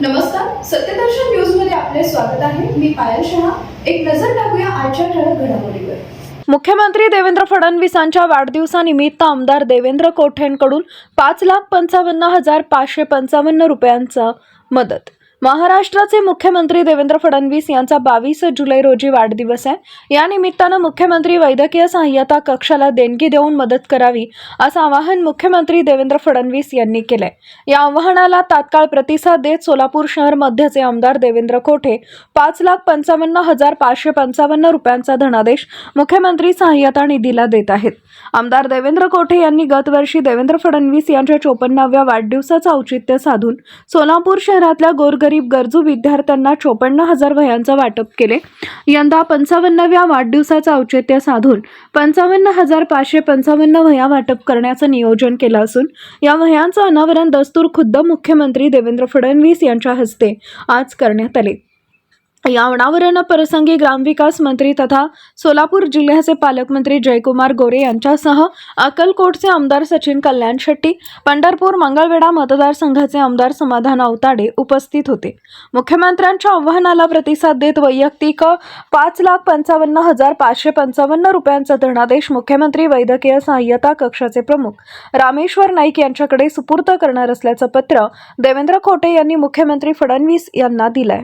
नमस्कार सत्यदर्शन न्यूजमध्ये आपले स्वागत आहे. मी पायल शहा. एक नजर टाकूया आजच्या ठळक घडामोडीवर. मुख्यमंत्री देवेंद्र फडणवीसांच्या वाढदिवसानिमित्त आमदार देवेंद्र कोठेंकडून पाच लाख पंचावन्न हजार पाचशे पंचावन्न रुपयांचा मदत. महाराष्ट्राचे मुख्यमंत्री देवेंद्र फडणवीस यांचा बावीस जुलै रोजी वाढदिवस आहे. या निमित्तानं मुख्यमंत्री वैद्यकीय सहाय्यता कक्षाला देणगी देऊन मदत करावी असं आवाहन मुख्यमंत्री देवेंद्र फडणवीस यांनी केलंय. या आवाहनाला तात्काळ प्रतिसाद देत सोलापूर शहर मध्यचे आमदार देवेंद्र कोठे पाच लाख पंचावन्न हजार पाचशे पंचावन्न रुपयांचा धनादेश मुख्यमंत्री सहाय्यता निधीला देत आहेत. आमदार देवेंद्र कोठे यांनी गतवर्षी देवेंद्र फडणवीस यांच्या चोपन्नाव्या वाढदिवसाचं औचित्य साधून सोलापूर शहरातल्या गोरगरीब गरजू विद्यार्थ्यांना चोपन्न हजार वह्यांचं वाटप केले. यंदा पंचावन्नव्या वाढदिवसाचं औचित्य साधून पंचावन्न हजार पाचशे पंचावन्न वह्या वाटप करण्याचं नियोजन केलं असून या वह्यांचं अनावरण दस्तूर खुद्द मुख्यमंत्री देवेंद्र फडणवीस यांच्या हस्ते आज करण्यात आले. या अनावरण प्रसंगी ग्रामविकास मंत्री तथा सोलापूर जिल्ह्याचे पालकमंत्री जयकुमार गोरे यांच्यासह अक्कलकोटचे आमदार सचिन कल्याण शेट्टी पंढरपूर मंगळवेढा मतदारसंघाचे आमदार समाधान अवताडे उपस्थित होते. मुख्यमंत्र्यांच्या आव्हानाला प्रतिसाद देत वैयक्तिक पाच लाख पंचावन्न हजार पाचशे पंचावन्न रुपयांचा धनादेश मुख्यमंत्री वैद्यकीय सहाय्यता कक्षाचे प्रमुख रामेश्वर नाईक यांच्याकडे सुपूर्द करणार असल्याचं पत्र देवेंद्र खोटे यांनी मुख्यमंत्री फडणवीस यांना दिलंय.